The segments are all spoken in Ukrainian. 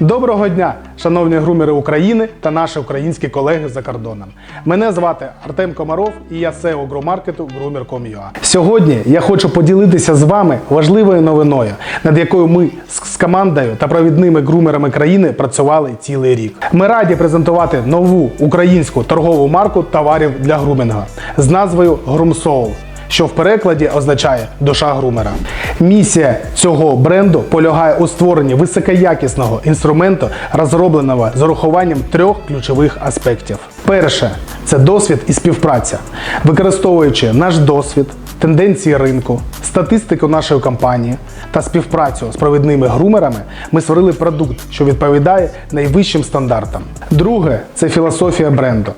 Доброго дня, шановні грумери України та наші українські колеги за кордоном. Мене звати Артем Комаров і я SEO громаркету Groomer.com.ua. Сьогодні я хочу поділитися з вами важливою новиною, над якою ми з командою та провідними грумерами країни працювали цілий рік. Ми раді презентувати нову українську торгову марку товарів для грумінга з назвою GroomSoul що в перекладі означає душа грумера. Місія цього бренду полягає у створенні високоякісного інструменту, розробленого з урахуванням трьох ключових аспектів. Перше це досвід і співпраця, використовуючи наш досвід, тенденції ринку, статистику нашої компанії та співпрацю з провідними грумерами, ми створили продукт, що відповідає найвищим стандартам. Друге це філософія бренду.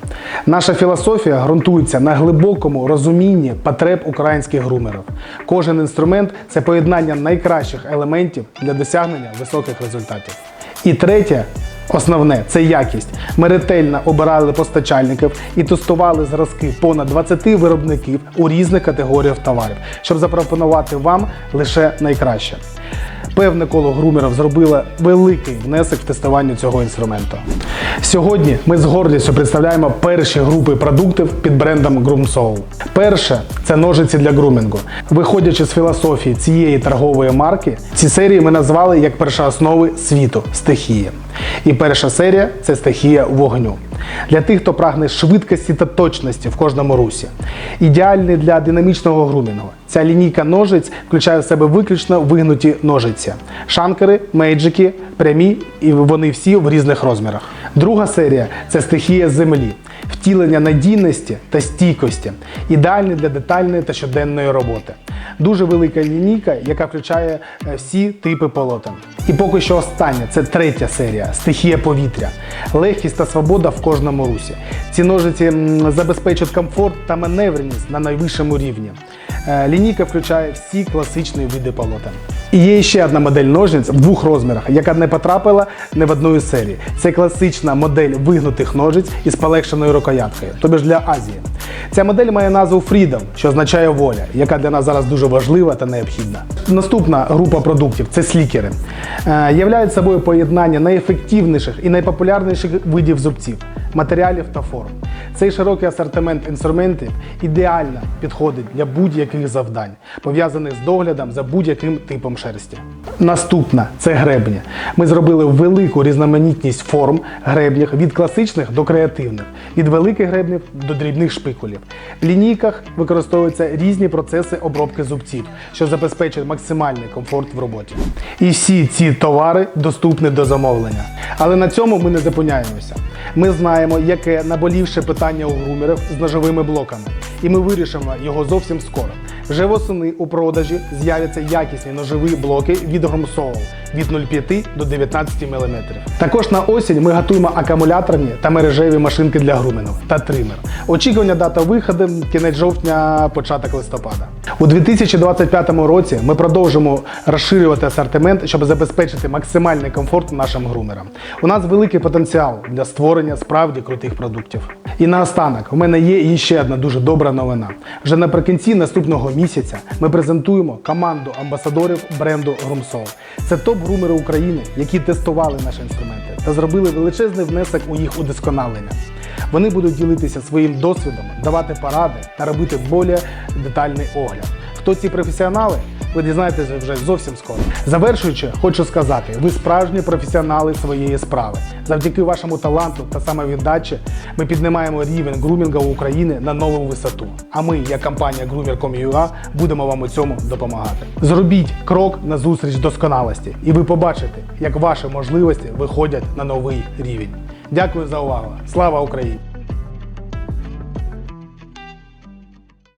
Наша філософія ґрунтується на глибокому розумінні потреб українських грумерів. Кожен інструмент це поєднання найкращих елементів для досягнення високих результатів. І третє, Основне це якість. Ми ретельно обирали постачальників і тестували зразки понад 20 виробників у різних категоріях товарів, щоб запропонувати вам лише найкраще. Певне коло грумерів зробило великий внесок в тестування цього інструменту. Сьогодні ми з гордістю представляємо перші групи продуктів під брендом GroomSoul. Перше це ножиці для грумінгу. Виходячи з філософії цієї торгової марки, ці серії ми назвали як першооснови світу стихії. І перша серія це стихія вогню. Для тих, хто прагне швидкості та точності в кожному русі. Ідеальний для динамічного грумінгу. Ця лінійка ножиць включає в себе виключно вигнуті ножиці. Шанкери, мейджики, прямі, і вони всі в різних розмірах. Друга серія це стихія землі. Втілення надійності та стійкості, ідеальний для детальної та щоденної роботи. Дуже велика лінійка, яка включає е, всі типи полотен. І поки що остання це третя серія стихія повітря. Легкість та свобода в кожному русі. Ці ножиці забезпечують комфорт та маневреність на найвищому рівні. Е, Лінійка включає всі класичні види полотен. І є ще одна модель ножниць в двох розмірах, яка не потрапила не в одну із серій. Це класична модель вигнутих ножиць із полегшеною рукояткою, тобі ж для Азії. Ця модель має назву Freedom, що означає воля, яка для нас зараз дуже важлива та необхідна. Наступна група продуктів це слікери. Е, Являють собою поєднання найефективніших і найпопулярніших видів зубців, матеріалів та форм. Цей широкий асортимент інструментів ідеально підходить для будь-яких завдань, пов'язаних з доглядом за будь-яким типом шерсті. Наступна це гребні. Ми зробили велику різноманітність форм гребнів від класичних до креативних, від великих гребнів до дрібних шпикулів. В лінійках використовуються різні процеси обробки зубців, що забезпечує максимальний комфорт в роботі. І всі ці товари доступні до замовлення. Але на цьому ми не зупиняємося. Ми знаємо, яке наболівше питання у грумерів з ножовими блоками, і ми вирішимо його зовсім скоро. Вже восени у продажі з'являться якісні ножові блоки від GroomSoul від 0,5 до 19 мм. Також на осінь ми готуємо акумуляторні та мережеві машинки для грумінгу та тример. Очікування дата виходу кінець жовтня, початок листопада. У 2025 році ми продовжимо розширювати асортимент, щоб забезпечити максимальний комфорт нашим грумерам. У нас великий потенціал для створення справді крутих продуктів. І наостанок, у мене є і ще одна дуже добра новина. Вже наприкінці наступного місяця ми презентуємо команду амбасадорів бренду Грумсол. Це топ-грумери України, які тестували наші інструменти та зробили величезний внесок у їх удосконалення. Вони будуть ділитися своїм досвідом, давати поради та робити більш детальний огляд. Хто ці професіонали? Ви дізнаєтеся вже зовсім скоро. Завершуючи, хочу сказати, ви справжні професіонали своєї справи. Завдяки вашому таланту та самовіддачі ми піднімаємо рівень грумінга України на нову висоту. А ми, як компанія Groomer.com.ua, будемо вам у цьому допомагати. Зробіть крок на зустріч досконалості, і ви побачите, як ваші можливості виходять на новий рівень. Дякую за увагу. Слава Україні!